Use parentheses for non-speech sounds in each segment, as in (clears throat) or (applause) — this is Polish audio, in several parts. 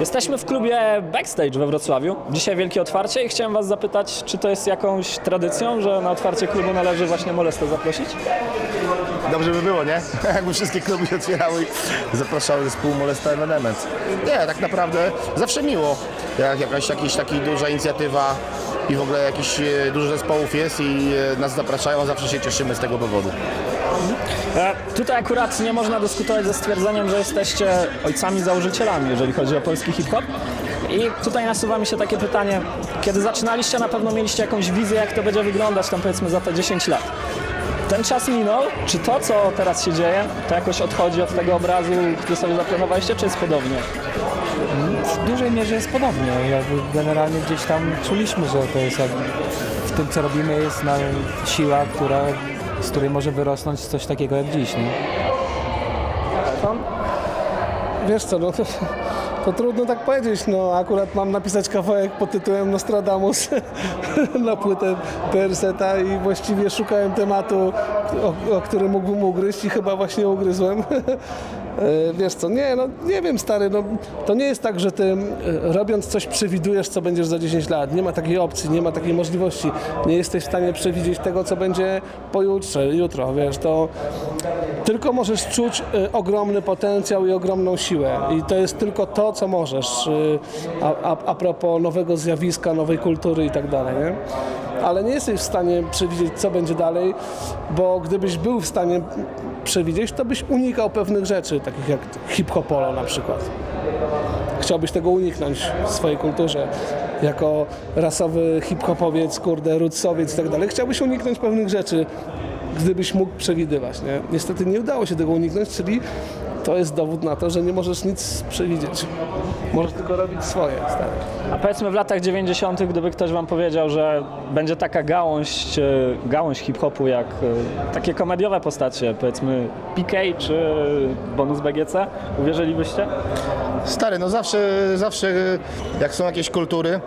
Jesteśmy w klubie Backstage we Wrocławiu. Dzisiaj wielkie otwarcie i chciałem Was zapytać, czy to jest jakąś tradycją, że na otwarcie klubu należy właśnie Molestę zaprosić? Dobrze by było, nie? (laughs) Jakby wszystkie kluby się otwierały i zapraszały zespół Molesta Evenement. Nie, tak naprawdę zawsze miło, jak jakaś jakiś taki duża inicjatywa i w ogóle jakiś e, dużo zespołów jest i e, nas zapraszają, zawsze się cieszymy z tego powodu. E, tutaj akurat nie można dyskutować ze stwierdzeniem, że jesteście ojcami założycielami, jeżeli chodzi o polski hip-hop. I tutaj nasuwa mi się takie pytanie, kiedy zaczynaliście, na pewno mieliście jakąś wizję, jak to będzie wyglądać tam powiedzmy za te 10 lat. Ten czas minął, czy to, co teraz się dzieje, to jakoś odchodzi od tego obrazu, który sobie zaplanowaliście, czy jest podobnie? W dużej mierze jest podobnie. Jakby generalnie gdzieś tam czuliśmy, że to jest jakby w tym co robimy jest na siła, która, z której może wyrosnąć coś takiego jak dziś. Nie? Wiesz co, no to, (laughs) to trudno tak powiedzieć, no akurat mam napisać kawałek pod tytułem Nostradamus (laughs) na płytę Perseta i właściwie szukałem tematu, o, o którym mógłbym ugryźć i chyba właśnie ugryzłem. (laughs) E, Wiesz co, nie, no nie wiem stary, no to nie jest tak, że ty e, robiąc coś przewidujesz, co będziesz za 10 lat. Nie ma takiej opcji, nie ma takiej możliwości. Nie jesteś w stanie przewidzieć tego, co będzie pojutrze, jutro, wiesz, to tylko możesz czuć y, ogromny potencjał i ogromną siłę. I to jest tylko to, co możesz. A, a, a propos nowego zjawiska, nowej kultury i tak dalej. Nie? Ale nie jesteś w stanie przewidzieć, co będzie dalej, bo gdybyś był w stanie przewidzieć, to byś unikał pewnych rzeczy, takich jak hip-hopolo na przykład. Chciałbyś tego uniknąć w swojej kulturze. Jako rasowy hip-hopowiec, kurde, rootsowiec i tak dalej. Chciałbyś uniknąć pewnych rzeczy, gdybyś mógł przewidywać. Nie? Niestety nie udało się tego uniknąć, czyli to jest dowód na to, że nie możesz nic przewidzieć. Możesz tylko robić swoje, stary. A powiedzmy w latach 90., gdyby ktoś wam powiedział, że będzie taka gałąź, e, gałąź hip-hopu jak e, takie komediowe postacie, powiedzmy PK czy Bonus BGC, uwierzylibyście? Stary, no zawsze, zawsze jak są jakieś kultury,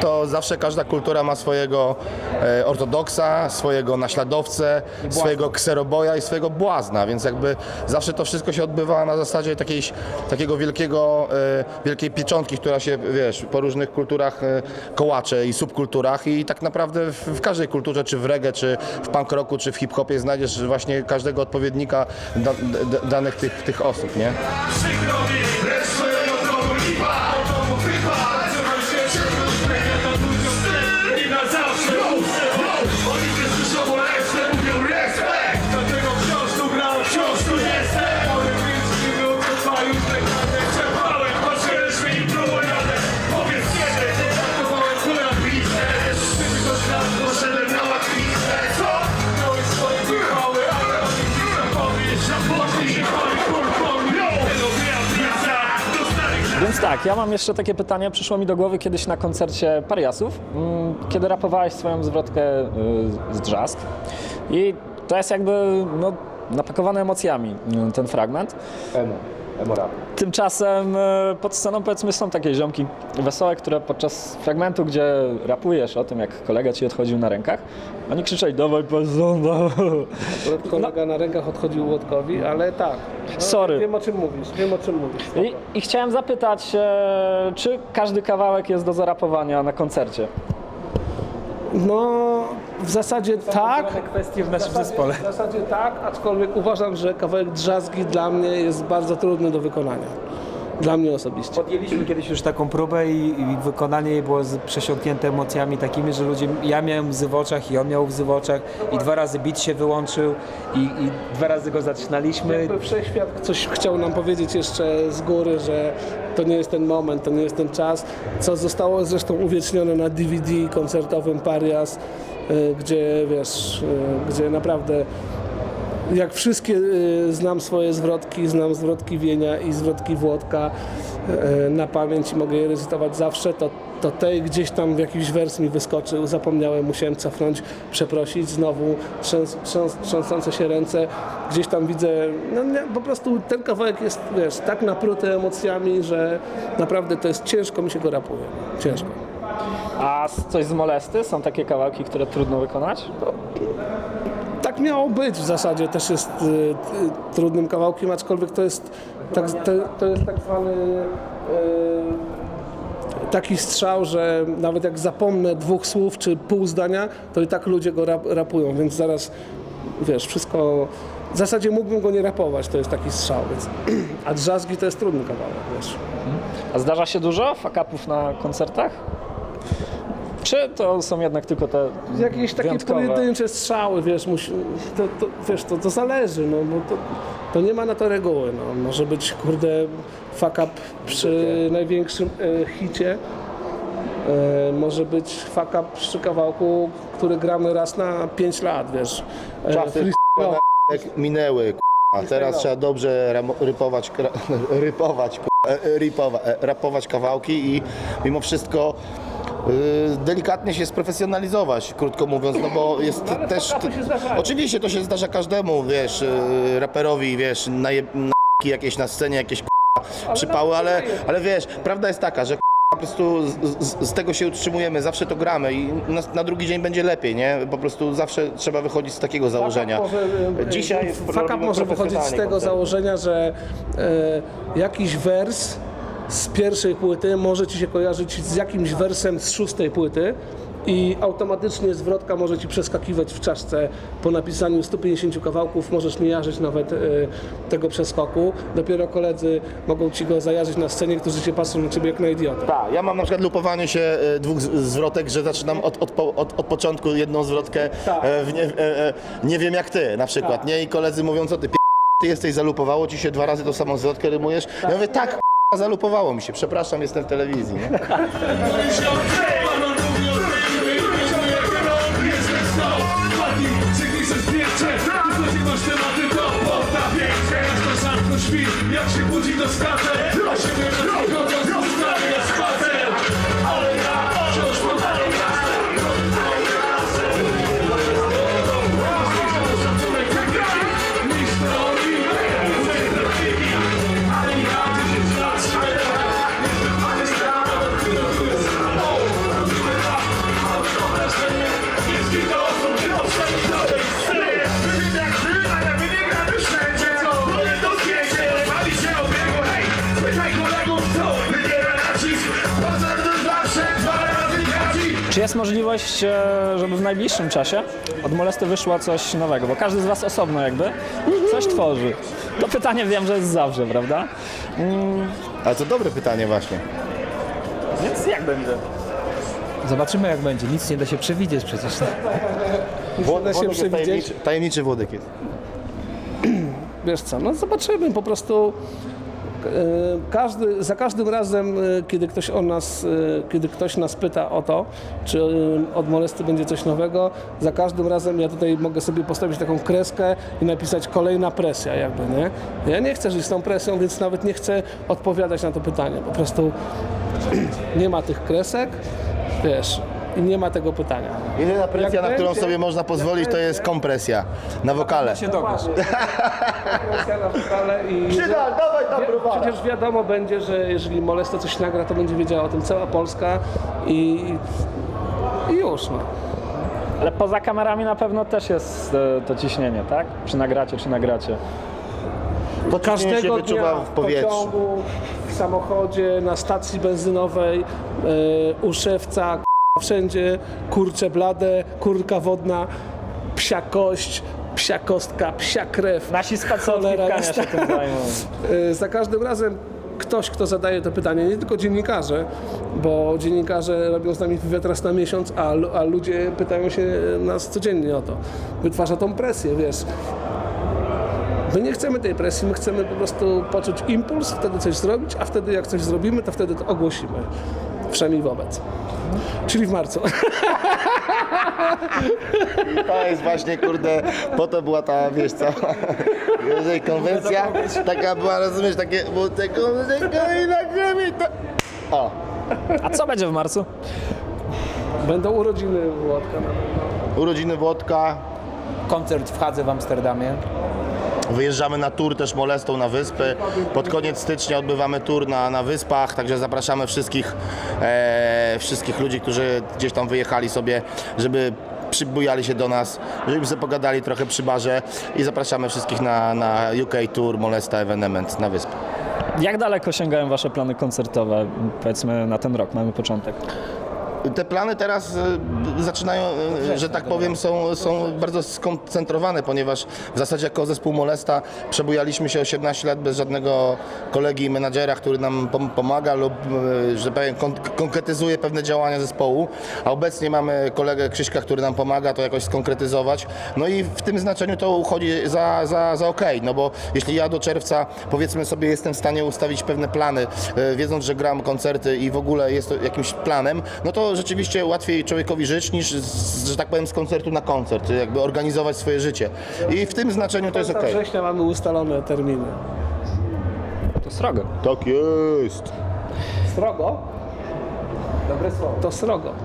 to zawsze każda kultura ma swojego e, ortodoksa, swojego naśladowcę, swojego kseroboja i swojego błazna, więc jakby zawsze to wszystko się odbywa na zasadzie takiej, takiego wielkiego, e, wielkiej pieczątki, która się, wiesz, po różnych kulturach e, kołacze i subkulturach i tak naprawdę w, w każdej kulturze, czy w reggae, czy w punk rocku, czy w hip-hopie znajdziesz właśnie każdego odpowiednika da, danych tych, tych osób, nie? Tak, ja mam jeszcze takie pytanie, przyszło mi do głowy kiedyś na koncercie Pariasów, mm, kiedy rapowałeś swoją zwrotkę y, z Drzask. I to jest jakby no, napakowany emocjami y, ten fragment. Emo, emo rap. Tymczasem y, pod sceną powiedzmy są takie ziomki wesołe, które podczas fragmentu, gdzie rapujesz o tym, jak kolega ci odchodził na rękach, oni krzyczeli dawaj pazonda. Akurat kolega na rękach odchodził Łotkowi, ale tak. No, Sorry. Wiem o czym mówisz, wiem o czym mówisz. I, I chciałem zapytać, e, czy każdy kawałek jest do zarapowania na koncercie? No, w zasadzie tak. kwestie w W naszym zespole. w zasadzie tak, aczkolwiek uważam, że kawałek drzazgi dla mnie jest bardzo trudny do wykonania. Dla mnie osobiście. Podjęliśmy kiedyś już taką próbę i, i wykonanie jej było z, przesiąknięte emocjami takimi, że ludzie, ja miałem łzy w oczach i on miał łzy w oczach i dwa razy beat się wyłączył i, i dwa razy go zaczynaliśmy. Jakby wszechświat coś chciał nam powiedzieć jeszcze z góry, że to nie jest ten moment, to nie jest ten czas, co zostało zresztą uwiecznione na DVD koncertowym Parias, gdzie wiesz, y, gdzie naprawdę jak wszystkie y, znam swoje zwrotki, znam zwrotki Wienia i zwrotki Włodka y, na pamięć i mogę je recytować zawsze, to, to tej gdzieś tam w jakiś wers mi wyskoczył, zapomniałem, musiałem cofnąć, przeprosić, znowu trzęs, trząs, trząsące się ręce, gdzieś tam widzę, no nie, po prostu ten kawałek jest, wiesz, tak napruty emocjami, że naprawdę to jest ciężko mi się go rapuje, ciężko. A coś z molesty? Są takie kawałki, które trudno wykonać? Tak miało być w zasadzie, też jest y, y, trudnym kawałkiem, aczkolwiek to jest tak, to, to jest tak zwany y, taki strzał, że nawet jak zapomnę dwóch słów czy pół zdania, to i tak ludzie go rap, rapują, więc zaraz, wiesz, wszystko... W zasadzie mógłbym go nie rapować, to jest taki strzał, więc... (clears throat) A drzazgi to jest trudny kawałek, wiesz. A zdarza się dużo fakapów na koncertach? Czy to są jednak tylko te Jakieś takie wyjątkowe? pojedyncze strzały, wiesz, musi, to, to, wiesz, to, to zależy, no, bo to, to nie ma na to reguły, no. Może być, kurde, fuck up przy największym e, hicie, e, może być fuck up przy kawałku, który gramy raz na 5 lat, wiesz. E, Czasy freestyle- Jak minęły, a teraz trzeba dobrze ramo- rypować, kra- (laughs) rypować, k***a, e, ripowa, e, rapować kawałki i mimo wszystko delikatnie się sprofesjonalizować, krótko mówiąc, no bo jest ale też... fuck-upy się zdarzają. Oczywiście to się zdarza każdemu, wiesz, y, raperowi, wiesz, na, na jakieś na scenie, jakieś k***a, przypały, ale, ale wiesz, prawda jest taka, że po prostu z, z, z tego się utrzymujemy, zawsze to gramy i na, na drugi dzień będzie lepiej, nie? Po prostu zawsze trzeba wychodzić z takiego założenia. E, Dzisiaj robimy może wychodzić z tego założenia, że e, jakiś wers z pierwszej płyty może ci się kojarzyć z jakimś wersem z szóstej płyty i automatycznie zwrotka może ci przeskakiwać w czaszce po napisaniu 150 kawałków, możesz nie jarzyć nawet e, tego przeskoku. Dopiero koledzy mogą ci go zajarzyć na scenie, którzy cię patrzą na ciebie jak na idiotę. Tak, ja mam na przykład lupowanie się e, dwóch z- zwrotek, że zaczynam od, od, po- od, od początku jedną zwrotkę, Tak. e, w nie, e, e, nie wiem jak ty na przykład, nie? I koledzy mówią, co ty, p- ty jesteś, zalupowało ci się dwa razy tą samą zwrotkę rymujesz? Ja mówię, tak, zalupowało mi się, przepraszam, jestem w telewizji? Jak się budzi A się Czy jest możliwość, e, żeby w najbliższym czasie od Molesty wyszło coś nowego? Bo każdy z Was osobno jakby coś tworzy. To pytanie wiem, że jest zawsze, prawda? Ale to dobre pytanie właśnie. Więc jak będzie? Zobaczymy jak będzie, nic nie da się przewidzieć przecież. Włodek da się przewidzieć. tajemniczy, tajemniczy Włodek jest. Wiesz co, no zobaczymy, po prostu każdy, za każdym razem, e, kiedy ktoś o nas, e, kiedy ktoś nas pyta o to, czy od Molesty będzie coś nowego, za każdym razem ja tutaj mogę sobie postawić taką kreskę i napisać kolejna presja jakby, nie? Ja nie chcę żyć z tą presją, więc nawet nie chcę odpowiadać na to pytanie, po prostu (clears throat) nie ma tych kresek, wiesz, i nie ma tego pytania. Jedyna presja, Jak na którą będzie- sobie można pozwolić, to jest kompresja na wokale. się dogasz. (laughs) Presja na wokale i... dawaj tam Wie- Przecież wiadomo będzie, że jeżeli Molesta coś nagra, to będzie wiedziała o tym cała Polska i, i już. No. Ale poza kamerami na pewno też jest e, to ciśnienie, tak? Czy nagracie, czy nagracie. To ciśnienie się Każdego wyczuwa dnia w powietrzu. pociągu, w samochodzie, na stacji benzynowej, e, u szewca, wszędzie, kurcze blade, kurka wodna, psia kość, psia kostka, psia krew. Nasi tkania się tym zajmą. E, (laughs) Za każdym razem ktoś, kto zadaje to pytanie, nie tylko dziennikarze, bo dziennikarze robią z nami wywiad raz na miesiąc, a, a ludzie pytają się nas codziennie o to. Wytwarza tą presję, wiesz. My nie chcemy tej presji, my chcemy po prostu poczuć impuls, wtedy coś zrobić, a wtedy jak coś zrobimy, to wtedy to ogłosimy. Wszemi wobec. Czyli w marcu. To jest właśnie, kurde, po to była ta, wiesz co, jeżeli konwencja taka była, rozumiesz, takie, było tego, tego i nagle mi to... O, A co będzie w marcu? Będą urodziny Włodka. urodziny Włodka, Koncert w Hadze w Amsterdamie. Wyjeżdżamy na tour też molestą na wyspy. Pod koniec stycznia odbywamy tour na, na wyspach, także zapraszamy wszystkich, e, wszystkich ludzi, którzy gdzieś tam wyjechali sobie, żeby przybujali się do nas, żebyśmy sobie pogadali trochę przy barze i zapraszamy wszystkich na, na UK Tour Molesta Evenement na wyspę. Jak daleko sięgają wasze plany koncertowe, powiedzmy na ten rok, mamy początek? Te plany teraz e, zaczynają, e, że tak powiem, są, są bardzo skoncentrowane, ponieważ w zasadzie jako zespół Molesta przebujaliśmy się 18 lat bez żadnego kolegi i menadżera, który nam pom- pomaga lub, e, że powiem, kon- konkretyzuje pewne działania zespołu, a obecnie mamy kolegę Krzyśka, który nam pomaga to jakoś skonkretyzować. No i w tym znaczeniu to uchodzi za, za, za okej, no bo jeśli ja do czerwca, powiedzmy sobie, jestem w stanie ustawić pewne plany, wiedząc, że gram koncerty i w ogóle jest to jakimś planem, no to rzeczywiście łatwiej człowiekowi żyć niż, z, że tak powiem, z koncertu na koncert, jakby organizować swoje życie. I w tym znaczeniu to jest Do okej. września mamy ustalone terminy. To srogo. Tak jest. Srogo? Dobre słowo. To srogo. (laughs)